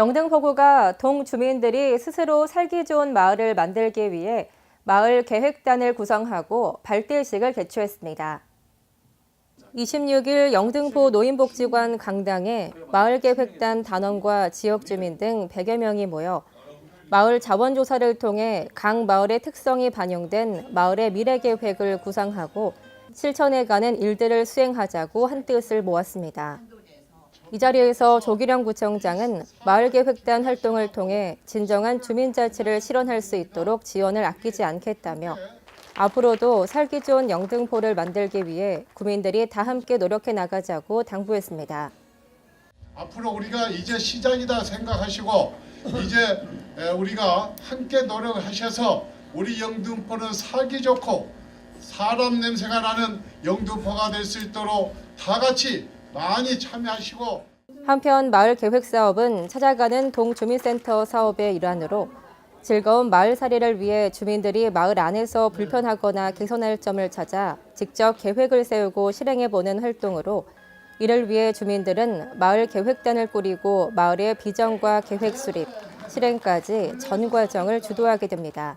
영등포구가 동 주민들이 스스로 살기 좋은 마을을 만들기 위해 마을 계획단을 구성하고 발대식을 개최했습니다. 26일 영등포 노인복지관 강당에 마을 계획단 단원과 지역 주민 등 100여 명이 모여 마을 자원 조사를 통해 각 마을의 특성이 반영된 마을의 미래 계획을 구상하고 실천해 가는 일들을 수행하자고 한 뜻을 모았습니다. 이 자리에서 조기령 구청장은 마을계획단 활동을 통해 진정한 주민자치를 실현할 수 있도록 지원을 아끼지 않겠다며 앞으로도 살기 좋은 영등포를 만들기 위해 구민들이 다 함께 노력해 나가자고 당부했습니다. 앞으로 우리가 이제 시작이다 생각하시고 이제 에, 우리가 함께 노력하셔서 우리 영등포는 살기 좋고 사람 냄새가 나는 영등포가 될 수 있도록 다 같이 많이 참여하시고 한편 마을 계획 사업은 찾아가는 동주민센터 사업의 일환으로 즐거운 마을살이를 위해 주민들이 마을 안에서 불편하거나 개선할 점을 찾아 직접 계획을 세우고 실행해 보는 활동으로 이를 위해 주민들은 마을 계획단을 꾸리고 마을의 비전과 계획 수립, 실행까지 전 과정을 주도하게 됩니다.